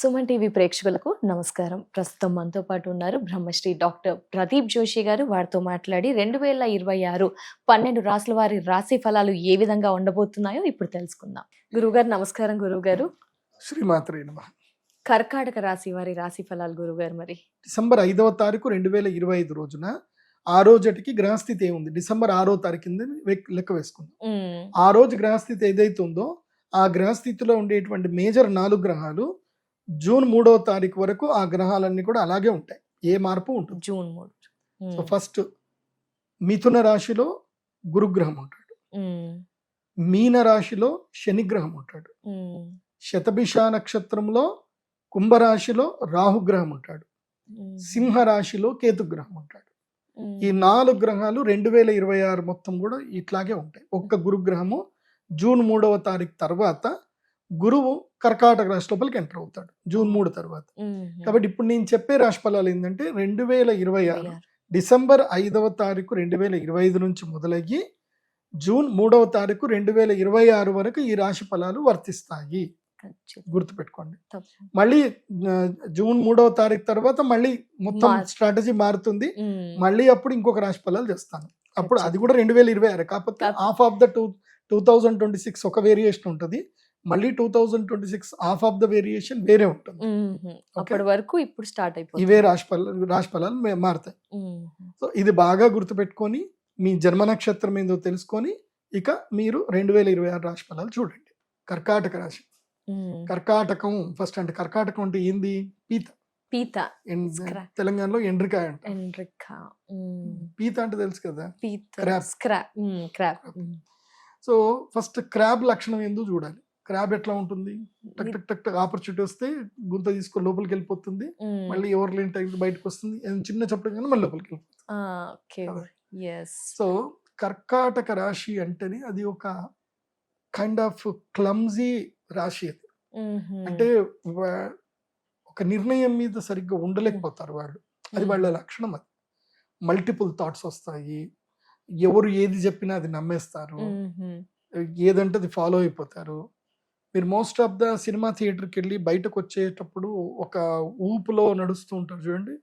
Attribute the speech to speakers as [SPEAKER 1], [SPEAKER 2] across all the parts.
[SPEAKER 1] Suman TV ప్రేక్షకులకు నమస్కారం. ప్రస్తుతం మనతో పాటు ఉన్నారు బ్రహ్మశ్రీ డాక్టర్ ప్రదీప్ జోషి గారు. వారితో మాట్లాడి రెండు వేల ఇరవై ఆరు పన్నెండు రాసుల వారి రాశి ఫలాలు ఏ విధంగా ఉండబోతున్నాయో ఇప్పుడు తెలుసుకుందాం. గురుగారు నమస్కారం గురుగారు
[SPEAKER 2] శ్రీమాత్రే నమ.
[SPEAKER 1] కర్కాటక రాశి వారి రాశి ఫలాలు గురుగారు మరి.
[SPEAKER 2] డిసెంబర్ ఐదవ తారీఖు రెండు వేల ఇరవై ఐదు రోజున ఆ రోజుటికి గ్రహస్థితి ఏముంది? డిసెంబర్ ఆరో తారీఖు లెక్క వేసుకుందాం. ఆ రోజు గ్రహస్థితి ఏదైతే ఉందో ఆ గ్రహస్థితిలో ఉండేటువంటి మేజర్ నాలుగు గ్రహాలు జూన్ మూడవ తారీఖు వరకు ఆ గ్రహాలన్నీ కూడా అలాగే ఉంటాయి. ఏ మార్పు ఉంటుంది
[SPEAKER 1] జూన్ మూడు.
[SPEAKER 2] సో ఫస్ట్ మిథున రాశిలో గురుగ్రహం ఉంటాడు. మీన రాశిలో శనిగ్రహం ఉంటాడు. శతభిష నక్షత్రంలో కుంభరాశిలో రాహుగ్రహం ఉంటాడు. సింహ రాశిలో కేతుగ్రహం ఉంటాడు. ఈ నాలుగు గ్రహాలు రెండు వేల ఇరవై ఆరు మొత్తం కూడా ఇట్లాగే ఉంటాయి. ఒక్క గురుగ్రహము జూన్ మూడవ తారీఖు తర్వాత గురువు కర్కాటక రాశి లోపలికి ఎంటర్ అవుతాడు జూన్ మూడు తర్వాత. కాబట్టి ఇప్పుడు నేను చెప్పే రాశి ఫలాలు ఏంటంటే రెండు వేల ఇరవై ఆరు. డిసెంబర్ ఐదవ తారీఖు రెండు వేల ఇరవై ఐదు నుంచి మొదలయ్యి జూన్ మూడవ తారీఖు రెండు వేల ఇరవై ఆరు వరకు ఈ రాశి ఫలాలు వర్తిస్తాయి. గుర్తుపెట్టుకోండి. మళ్ళీ జూన్ మూడవ తారీఖు తర్వాత మళ్ళీ మొత్తం స్ట్రాటజీ మారుతుంది. మళ్ళీ అప్పుడు ఇంకొక రాశి ఫలాలు చేస్తాను అప్పుడు అది. కూడా రెండు వేల ఇరవై ఆరు. కాకపోతే
[SPEAKER 1] కాకపోతే-
[SPEAKER 2] half of the two two thousand twenty six ఒక వేరియేషన్ ఉంటుంది. మళ్ళీ two thousand twenty six half of the variation వేరే ఉంటుంది.
[SPEAKER 1] అప్పటి వరకు ఇప్పుడు స్టార్ట్ అయిపోతుంది.
[SPEAKER 2] ఇవే రాశి ఫలాలు రాశి ఫలాలు మారుతాయి సో ఇది బాగా గుర్తుపెట్టుకొని మీ జన్మ నక్షత్రం ఏందో తెలుసుకొని ఇక మీరు రెండు వేల ఇరవై ఆరు రాశి ఫలాలు చూడండి. కర్కాటక రాశి. కర్కాటకం ఫస్ట్ అంటే కర్కాటకం అంటే ఏంది? పీత.
[SPEAKER 1] పీత.
[SPEAKER 2] తెలంగాణలో ఎండ్రికాయ అంట పీత అంటే తెలుసు కదా?
[SPEAKER 1] పీత. Crab. Um.
[SPEAKER 2] So first crab లక్షణం ఏందో చూడాలి. క్రాబ్ ఎట్లా ఉంటుంది? టక్ టక్ టక్ టక్ ఆపర్చునిటీ వస్తే గుంత తీసుకొని లోపలికి వెళ్ళిపోతుంది. మళ్ళీ ఎవరు లేని టైం బయటకు వస్తుంది. చిన్న చెప్పడం కానీ మళ్ళీ లోపలికి వెళ్ళిపోతుంది. సో కర్కాటక రాశి అంటేనే అది ఒక కైండ్ ఆఫ్ క్లమ్జీ రాశి అది. అంటే ఒక నిర్ణయం మీద సరిగ్గా ఉండలేకపోతారు వాళ్ళు. అది వాళ్ళ లక్షణం అది. మల్టిపుల్ థాట్స్ వస్తాయి. ఎవరు ఏది చెప్పినా అది నమ్మేస్తారు. ఏదంటే అది ఫాలో అయిపోతారు. మీరు మోస్ట్ ఆఫ్ ద సినిమా థియేటర్కి వెళ్ళి బయటకు వచ్చేటప్పుడు ఒక ఊపులో నడుస్తూ ఉంటారు చూడండి.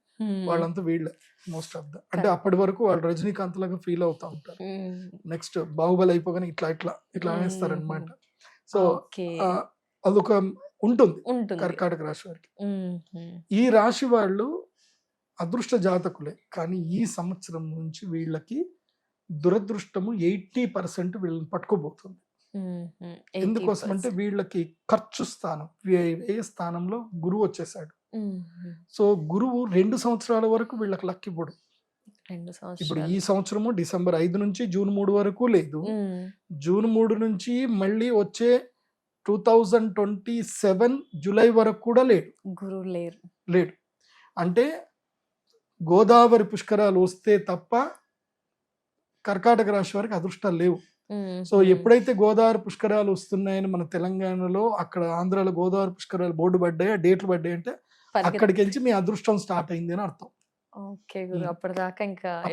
[SPEAKER 2] వాళ్ళంతా వీళ్ళే మోస్ట్ ఆఫ్ ద. అంటే. అప్పటి వరకు వాళ్ళు రజనీకాంత్ లాగా ఫీల్ అవుతా ఉంటారు. నెక్స్ట్ బాహుబలి అయిపోగానే ఇట్లా ఇట్లా ఇట్లా అనేస్తారనమాట సో అదొక ఉంటుంది కర్కాటక రాశి వారికి. ఈ రాశి వాళ్ళు అదృష్ట జాతకులే. కానీ ఈ సంవత్సరం నుంచి వీళ్ళకి దురదృష్టము ఎయిటీ పర్సెంట్ వీళ్ళని పట్టుకోబోతుంది. ఎందుకోసం అంటే
[SPEAKER 1] 80%.
[SPEAKER 2] వీళ్ళకి ఖర్చు స్థానం వ్యయ వ్యయ స్థానంలో గురువు వచ్చేసాడు. సో గురువు రెండు సంవత్సరాల వరకు వీళ్ళకి లక్
[SPEAKER 1] రెండు
[SPEAKER 2] ఇప్పుడు
[SPEAKER 1] సంవత్సరాలు.
[SPEAKER 2] ఈ సంవత్సరము డిసెంబర్ ఐదు నుంచి జూన్ మూడు వరకు లేదు. జూన్ మూడు నుంచి మళ్ళీ వచ్చే two thousand twenty seven July వరకు కూడా లేడు.
[SPEAKER 1] గురువు లేరు.
[SPEAKER 2] లేడు. అంటే గోదావరి పుష్కరాలు వస్తే తప్ప కర్కాటక రాశి వారికి అదృష్టాలు లేవు. సో. ఎప్పుడైతే గోదావరి పుష్కరాలు వస్తున్నాయని మన తెలంగాణలో అక్కడ ఆంధ్రాలో గోదావరి పుష్కరాలు బోర్డు పడ్డాయి ఆ డేట్లు పడ్డాయి అంటే అక్కడికి వెళ్ళి మీ అదృష్టం స్టార్ట్ అయింది అని అర్థం.
[SPEAKER 1] ఓకే గురు. అప్పటిదాకా ఇంకా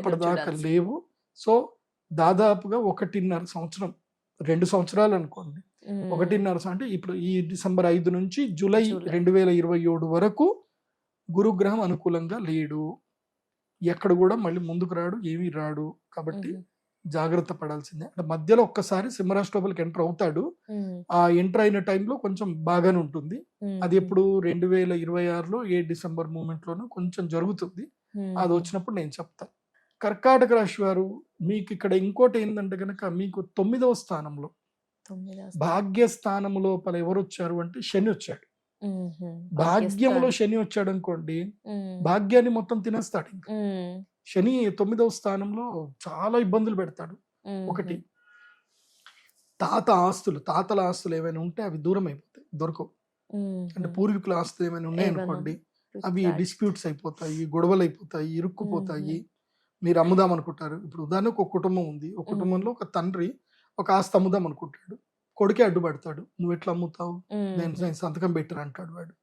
[SPEAKER 2] లేవు. సో దాదాపుగా ఒకటిన్నర సంవత్సరం రెండు సంవత్సరాలు అనుకోండి. ఒకటిన్నర అంటే ఇప్పుడు ఈ డిసెంబర్ ఐదు నుంచి జూలై. రెండు వేల ఇరవై ఏడు వరకు గురుగ్రహం అనుకూలంగా లేడు. ఎక్కడ కూడా మళ్ళీ ముందుకు రాడు ఏమీ రాడు. కాబట్టి జాగ్రత్త పడాల్సిందే. అంటే మధ్యలో ఒక్కసారి సింహరాశి లోపలికి ఎంటర్ అవుతాడు. ఆ ఎంటర్ అయిన టైంలో కొంచెం బాగానే ఉంటుంది. అది ఎప్పుడు రెండు వేల ఇరవై ఆరులో ఏ డిసెంబర్ మూమెంట్ లోనూ కొంచెం జరుగుతుంది. అది వచ్చినప్పుడు నేను చెప్తాను కర్కాటక రాశి వారు మీకు ఇక్కడ ఇంకోటి ఏంటంటే కనుక మీకు తొమ్మిదవ స్థానంలో భాగ్య స్థానం లోపల ఎవరు వచ్చారు అంటే శని వచ్చాడు. భాగ్యంలో. శని వచ్చాడు అనుకోండి భాగ్యాన్ని మొత్తం తినేస్తాడు ఇంకా. శని తొమ్మిదవ స్థానంలో చాలా ఇబ్బందులు పెడతాడు. ఒకటి తాత ఆస్తులు తాతల ఆస్తులు ఏమైనా ఉంటే అవి దూరం అయిపోతాయి దొరకవు అంటే. పూర్వీకుల ఆస్తులు ఏమైనా ఉన్నాయి
[SPEAKER 1] ఏమైనా
[SPEAKER 2] అనుకోండి అవి. డిస్ప్యూట్స్ అయిపోతాయి గొడవలు అయిపోతాయి ఇరుక్కుపోతాయి. మీరు అమ్ముదాం అనుకుంటారు. ఇప్పుడు ఉదాహరణకు ఒక కుటుంబం ఉంది. ఒక కుటుంబంలో ఒక తండ్రి ఒక ఆస్తి అమ్ముదాం అనుకుంటాడు. కొడుకే అడ్డుపడతాడు. నువ్వు ఎట్లా అమ్ముతావు? నేను నేను సంతకం పెట్టరు? అంటాడు వాడు.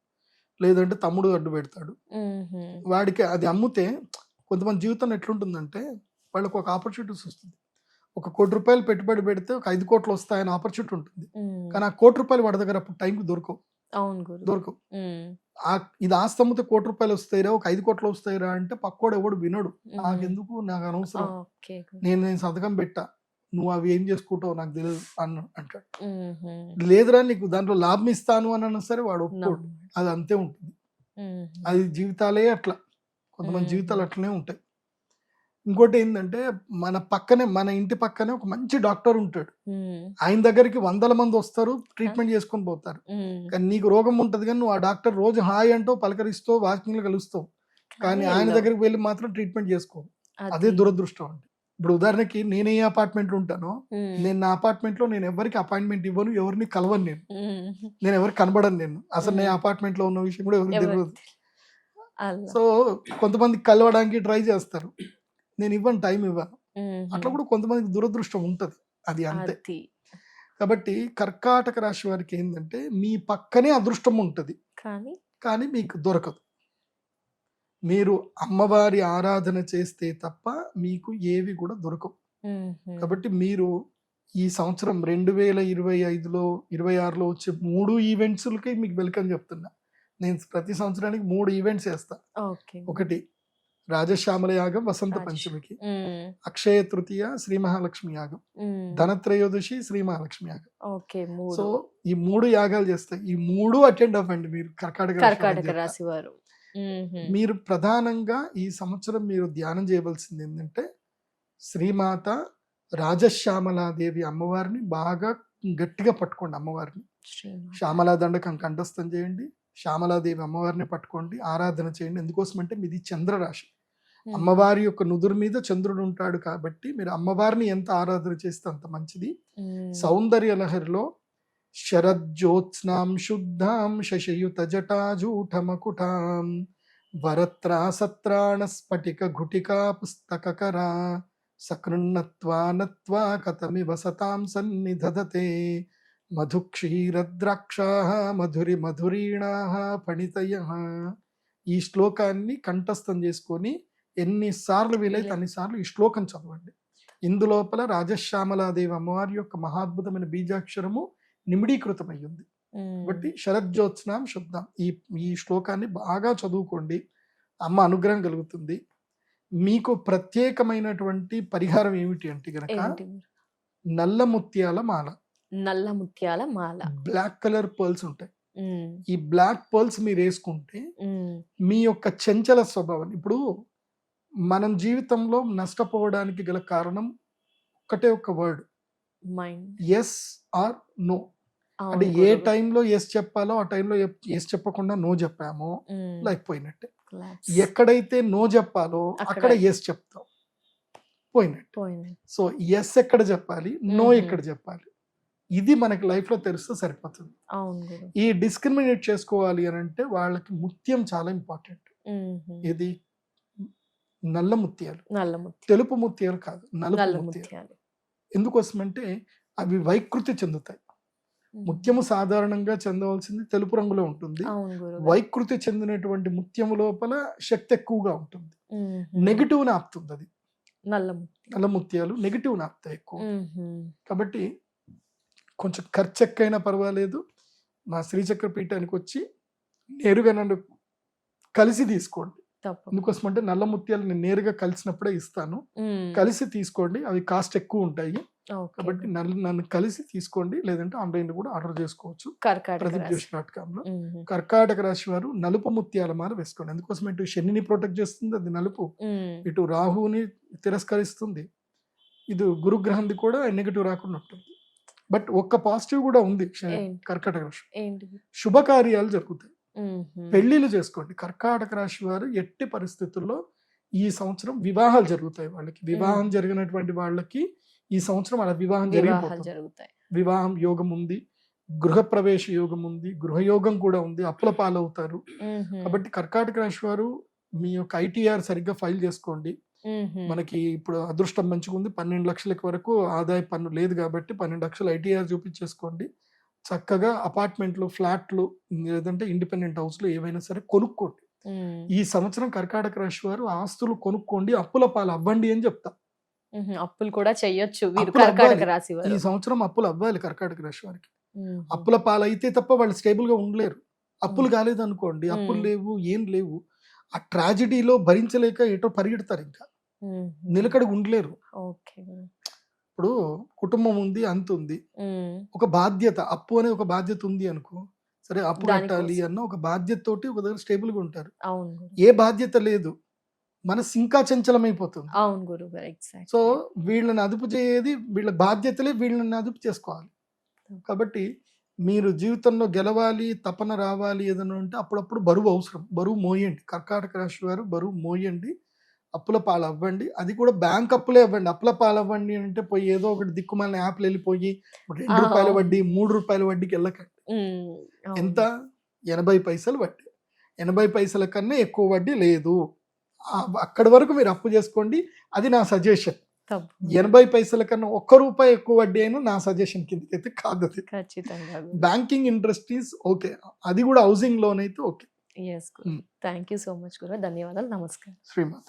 [SPEAKER 2] లేదంటే తమ్ముడు అడ్డు పెడతాడు వాడికి అది అమ్మితే కొంతమంది జీవితం ఎట్లుంటుందంటే వాళ్ళకి ఒక ఆపర్చునిటీస్ వస్తుంది. ఒక కోటి రూపాయలు పెట్టుబడి పెడితే ఒక ఐదు కోట్లు వస్తాయని ఆపర్చునిటీ ఉంటుంది. కానీ ఆ కోటి రూపాయలు వాడి దగ్గర అప్పుడు టైంకి దొరకవు.
[SPEAKER 1] అవును
[SPEAKER 2] దొరకవు. ఆ ఇది ఆస్తి అమ్మితే కోటి రూపాయలు వస్తాయిరా ఒక ఐదు కోట్లు వస్తాయిరా అంటే పక్కోడు ఎవడు వినడు. నాకెందుకు? నాకు అనవసరం. నేను నేను సంతకం పెట్టా. నువ్వు అవి ఏం చేసుకుంటావు నాకు తెలియదు అన్న అంటాడు. లేదురా నీకు దాంట్లో లాభం ఇస్తాను అని అన్నా సరే వాడు ఒప్పుకోడు. అది అంతే ఉంటుంది. అది జీవితాలే అట్లా. కొంతమంది. జీవితాలు అట్లనే ఉంటాయి ఇంకోటి ఏంటంటే మన పక్కనే మన ఇంటి పక్కనే ఒక మంచి డాక్టర్ ఉంటాడు ఆయన దగ్గరికి వందల మంది వస్తారు ట్రీట్మెంట్ చేసుకొని పోతారు. కానీ నీకు రోగం ఉంటది కానీ నువ్వు ఆ డాక్టర్ రోజు హాయ్ అంటూ పలకరిస్తూ వాకింగ్లు కలుస్తావు కానీ ఆయన. దగ్గరికి వెళ్ళి మాత్రం ట్రీట్మెంట్ చేసుకో
[SPEAKER 1] అది.
[SPEAKER 2] దురదృష్టం అంటే ఇప్పుడు ఉదాహరణకి నేను ఏ అపార్ట్మెంట్ ఉంటానో నేను నా అపార్ట్మెంట్లో నేను ఎవరికి అపాయింట్మెంట్ ఇవ్వను ఎవరిని కలవను నేను. నేను ఎవరికి కనబడను నేను అసలు నేను. అపార్ట్మెంట్లో ఉన్న విషయం కూడా ఎవరికి తెలియదు. సో కొంతమంది కలవడానికి ట్రై చేస్తారు. నేను ఇవ్వను టైం ఇవ్వను. అట్లా కూడా కొంతమందికి దురదృష్టం ఉంటది. అది అంతే. కాబట్టి కర్కాటక రాశి వారికి ఏంటంటే మీ పక్కనే అదృష్టం ఉంటది.
[SPEAKER 1] కానీ?
[SPEAKER 2] కానీ మీకు దొరకదు. మీరు అమ్మవారి ఆరాధన చేస్తే తప్ప మీకు ఏవి కూడా దొరకవు. కాబట్టి మీరు ఈ సంవత్సరం రెండు వేల ఇరవై ఐదులో ఇరవై ఆరులో వచ్చే మూడు ఈవెంట్స్లకి మీకు వెల్కమ్ చెప్తున్నా. నేను ప్రతి సంవత్సరానికి మూడు ఈవెంట్స్ చేస్తా. ఒకటి రాజశ్యామల యాగం వసంత పంచమికి. అక్షయ తృతీయ శ్రీ మహాలక్ష్మి యాగం. ధనత్రయోదశి శ్రీ మహాలక్ష్మి యాగం. సో ఈ మూడు యాగాలు చేస్తాయి ఈ మూడు అటెండ్ అవ్వండి మీరు. కర్కాటక రాశి
[SPEAKER 1] వారు.
[SPEAKER 2] మీరు ప్రధానంగా ఈ సంవత్సరం మీరు ధ్యానం చేయవలసింది ఏంటంటే శ్రీమాత రాజశ్యామలాదేవి అమ్మవారిని బాగా గట్టిగా పట్టుకోండి అమ్మవారిని. శ్యామలా దండకం కంఠస్థం చేయండి. శ్యామలాదేవి అమ్మవారిని పట్టుకోండి ఆరాధన చేయండి ఎందుకోసం అంటే మీది చంద్రరాశి. అమ్మవారి యొక్క నుదురు మీద చంద్రుడు ఉంటాడు కాబట్టి మీరు అమ్మవారిని ఎంత ఆరాధన చేస్తే అంత మంచిది. సౌందర్య లహరిలో శరజ్యోత్స్నాం శుద్ధాం శశయుత జటాజూఠమకుటాం వరత్రా సత్రాణ స్ఫటిక ఘుటికా పుస్తకకరా సకృన్నత్వా నత్వా కథమివ సతాం సన్నిధదతే మధుక్షీరద్రాక్షా మధురి మధురీణా పణితయ ఈ శ్లోకాన్ని కంఠస్థం చేసుకొని ఎన్నిసార్లు వీలైతే అన్నిసార్లు ఈ శ్లోకం చదవండి. ఇందులోపల రాజశ్యామలాదేవి అమ్మవారి యొక్క మహాద్భుతమైన బీజాక్షరము నిమిడీకృతమై ఉంది
[SPEAKER 1] ఉమ్.
[SPEAKER 2] కాబట్టి శరజ్యోత్స్నాం శుద్ధం. ఈ ఈ శ్లోకాన్ని బాగా చదువుకోండి. అమ్మ అనుగ్రహం కలుగుతుంది. మీకు ప్రత్యేకమైనటువంటి పరిహారం ఏమిటి అంటే గనక? నల్ల ముత్యాల మాల.
[SPEAKER 1] నల్ల ముత్యాల మాల.
[SPEAKER 2] బ్లాక్ కలర్ పర్ల్స్ ఉంటాయి. ఈ బ్లాక్ పర్ల్స్ మీరు వేసుకుంటే మీ యొక్క చంచల స్వభావం ఇప్పుడు మనం జీవితంలో నష్టపోవడానికి గల కారణం ఒకటే ఒక word
[SPEAKER 1] mind
[SPEAKER 2] S R no అంటే ఏ. టైంలో ఎస్ చెప్పాలో ఆ టైంలో ఎస్ చెప్పకుండా నో చెప్పామో లేకపోయినట్టే.
[SPEAKER 1] Collapse.
[SPEAKER 2] ఎక్కడైతే నో చెప్పాలో
[SPEAKER 1] అక్కడ
[SPEAKER 2] ఎస్ చెప్తాం. పోయినట్టు. సో ఎస్ ఎక్కడ చెప్పాలి? నో. ఎక్కడ చెప్పాలి? ఇది మనకి లైఫ్లో తెలిస్తే సరిపోతుంది. ఈ డిస్క్రిమినేట్ చేసుకోవాలి అని అంటే వాళ్ళకి ముత్యం చాలా ఇంపార్టెంట్ ఇది నల్ల ముత్యాలు. తెలుపు ముత్యాలు కాదు
[SPEAKER 1] నల్ల
[SPEAKER 2] నలుపు ముత్యాలు. ఎందుకోసమంటే అవి వైకృతి చెందుతాయి. ముత్యము సాధారణంగా చెందవలసింది తెలుపు రంగులో ఉంటుంది. వైకృతి చెందినటువంటి ముత్యము లోపల శక్తి ఎక్కువగా ఉంటుంది. నెగిటివ్ ఆపుతుంది అది.
[SPEAKER 1] నల్ల ముత్యాలు.
[SPEAKER 2] నల్ల ముత్యాలు నెగిటివ్ ఆపుతాయి ఎక్కువ. కాబట్టి కొంచెం ఖర్చు ఎక్కైనా పర్వాలేదు. మా శ్రీచక్ర పీఠానికి వచ్చి నేరుగా నన్ను కలిసి తీసుకోండి. ఎందుకోసం అంటే నల్ల ముత్యాలు నేను నేరుగా కలిసినప్పుడే ఇస్తాను. కలిసి తీసుకోండి. అవి కాస్ట్ ఎక్కువ ఉంటాయి. కాబట్టి నన్ను నన్ను కలిసి తీసుకోండి. లేదంటే ఆన్లైన్లో కూడా ఆర్డర్ చేసుకోవచ్చు. ప్రదీప్ జోషి డాట్
[SPEAKER 1] కామ్లో
[SPEAKER 2] కర్కాటక రాశి వారు నలుపు ముత్యాల మాల వేసుకోండి. ఎందుకోసం ఇటు శనిని ప్రొటెక్ట్ చేస్తుంది. అది నలుపు. ఇటు రాహుని తిరస్కరిస్తుంది. ఇది గురుగ్రహంది కూడా నెగిటివ్ రాకుండా ఉంటుంది. బట్ ఒక్క పాజిటివ్ కూడా ఉంది? కర్కాటక రాశి. శుభకార్యాలు జరుగుతాయి. పెళ్ళిళ్ళు చేసుకోండి. కర్కాటక రాశి వారు ఎట్టి పరిస్థితుల్లో ఈ సంవత్సరం వివాహాలు జరుగుతాయి వాళ్ళకి. వివాహం జరిగినటువంటి వాళ్ళకి ఈ సంవత్సరం అలా వివాహం జరిగిపోతుంది
[SPEAKER 1] జరుగుతాయి.
[SPEAKER 2] వివాహం యోగం ఉంది. గృహప్రవేశ యోగం ఉంది. గృహయోగం కూడా ఉంది. అప్పుల పాలవుతారు. కాబట్టి కర్కాటక రాశి వారు మీ యొక్క ఐటీఆర్ సరిగ్గా ఫైల్ చేసుకోండి. మనకి ఇప్పుడు అదృష్టం మంచిగా ఉంది. పన్నెండు లక్షలకి వరకు ఆదాయ పన్ను లేదు కాబట్టి పన్నెండు లక్షలు ఐటీఆర్ చూపించేసుకోండి. చక్కగా అపార్ట్మెంట్లు ఫ్లాట్లు లేదంటే ఇండిపెండెంట్ హౌస్లు ఏవైనా సరే కొనుక్కోండి. ఈ సంవత్సరం కర్కాటక రాశి వారు ఆస్తులు కొనుక్కోండి. అప్పుల పాలు అవ్వండి అని చెప్తా.
[SPEAKER 1] అప్పులు కూడా చెయ్యొచ్చు
[SPEAKER 2] ఈ సంవత్సరం అప్పులు అవ్వాలి కర్కాటక రాశి వారికి. అప్పుల పాలైతే తప్ప వాళ్ళు స్టేబుల్గా ఉండలేరు. అప్పులు
[SPEAKER 1] మ్మ్.
[SPEAKER 2] కాలేదు అనుకోండి అప్పులు. లేవు ఏం లేవు. ఆ ట్రాజిడీలో భరించలేక ఎటో పరిగెడతారు ఇంకా. నిలకడ ఉండలేరు. ఇప్పుడు కుటుంబం ఉంది అంత ఉంది. ఒక బాధ్యత అప్పు అనే ఒక బాధ్యత ఉంది అనుకో. సరే అప్పు. కట్టాలి అన్న ఒక బాధ్యత తోటి ఒక దగ్గర స్టేబుల్గా ఉంటారు. ఏ బాధ్యత లేదు. మనసు ఇంకా చంచలమైపోతుంది.
[SPEAKER 1] అవును గురు
[SPEAKER 2] సో వీళ్ళని అదుపు చేయేది వీళ్ళ బాధ్యతలే వీళ్ళని అదుపు చేసుకోవాలి. కాబట్టి మీరు జీవితంలో గెలవాలి తపన రావాలి ఏదైనా ఉంటే అప్పుడప్పుడు బరువు అవసరం. బరువు మోయండి. కర్కాటక రాశి వారు బరువు మోయండి. అప్పుల పాలు అవ్వండి అది కూడా బ్యాంక్ అప్పులే అవ్వండి. అప్పుల పాలు అవ్వండి అంటే పోయి ఏదో ఒకటి దిక్కుమాలిన యాప్లు వెళ్ళిపోయి రెండు రూపాయల. వడ్డీ మూడు రూపాయల వడ్డీకి వెళ్ళకండి. ఎంత? ఎనభై పైసలు వడ్డీ. ఎనభై పైసల కన్నా ఎక్కువ వడ్డీ లేదు. అక్కడి వరకు మీరు అప్పు చేసుకోండి. అది నా సజెషన్. ఎనభై పైసల కన్నా ఒక్క రూపాయి ఎక్కువ వడ్డీ అయినా నా సజెషన్ కిందకి అయితే కాదు అది. Banking industries okay. అది కూడా హౌసింగ్ లోన్ అయితే okay.
[SPEAKER 1] Thank you so much గురు. ధన్యవాదాలు. నమస్కారం.
[SPEAKER 2] శ్రీమాత